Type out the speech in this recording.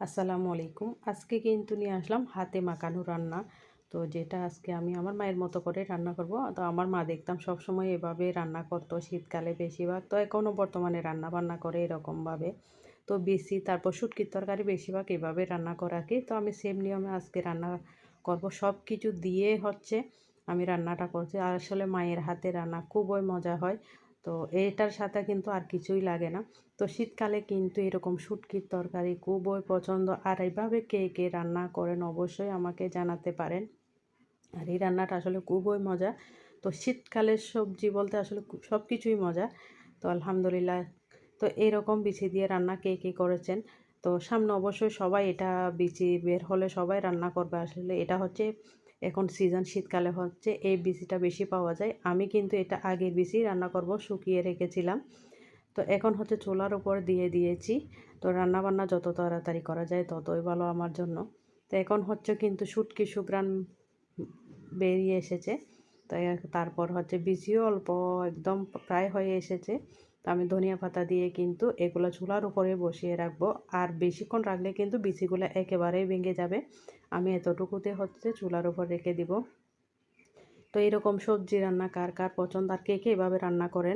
আসসালামু আলাইকুম। আজকে কিন্তু নিয়ে আসলাম হাতে মাখানো রান্না। তো যেটা আজকে আমি আমার মায়ের মতো করে রান্না করব। তো আমার মা দেখতাম সব সময় এভাবে রান্না করতো, শীতকালে বেশিরভাগ। তো এখনও বর্তমানে রান্না বান্না করে এরকমভাবে। তো বেশি তারপর শুটকির তরকারি বেশিরভাগ এভাবে রান্না করা কি তো আমি সেম নিয়মে আজকে রান্না করব। সব কিছু দিয়ে হচ্ছে আমি রান্নাটা করছি। আর আসলে মায়ের হাতে রান্না খুবই মজা হয়। তো এটার সাথে কিন্তু আর কিছুই লাগে না। তো শীতকালে কিন্তু এরকম শুটকির তরকারি খুবই পছন্দ। আর এইভাবে কে কে রান্না করেন অবশ্যই আমাকে জানাতে পারেন। আর এই রান্নাটা আসলে খুবই মজা। তো শীতকালের সবজি বলতে আসলে সব কিছুই মজা। তো আলহামদুলিল্লাহ, তো এরকম বিচি দিয়ে রান্না কে কে করেছেন? তো সামনে অবশ্যই সবাই এটা বিচি বের হলে সবাই রান্না করবে। আসলে এটা হচ্ছে এখন সিজন শীতকালে হচ্ছে, এই বিচিটা বেশি পাওয়া যায়। আমি কিন্তু এটা আগের বিচি রান্না করব, শুকিয়ে রেখেছিলাম। তো এখন হচ্ছে চুলার উপর দিয়ে দিয়েছি। তো রান্না বান্না যত তাড়াতাড়ি করা যায় ততই ভালো আমার জন্য। তো এখন হচ্ছে কিন্তু শুটকি শুক্রান বেরিয়ে এসেছে। তাই তারপর হচ্ছে বিচিও অল্প একদম প্রায় হয়ে এসেছে। তো আমি ধনিয়া পাতা দিয়ে কিন্তু এগুলো চুলার উপরে বসিয়ে রাখব। আর বেশিক্ষণ রাখলে কিন্তু বিচিগুলো একেবারেই ভেঙে যাবে। আমি এতটুকুতে হচ্ছে চুলার উপর রেখে দিব। তো এরকম সবজি রান্না কার কার পছন্দ আর কে কে এভাবে রান্না করেন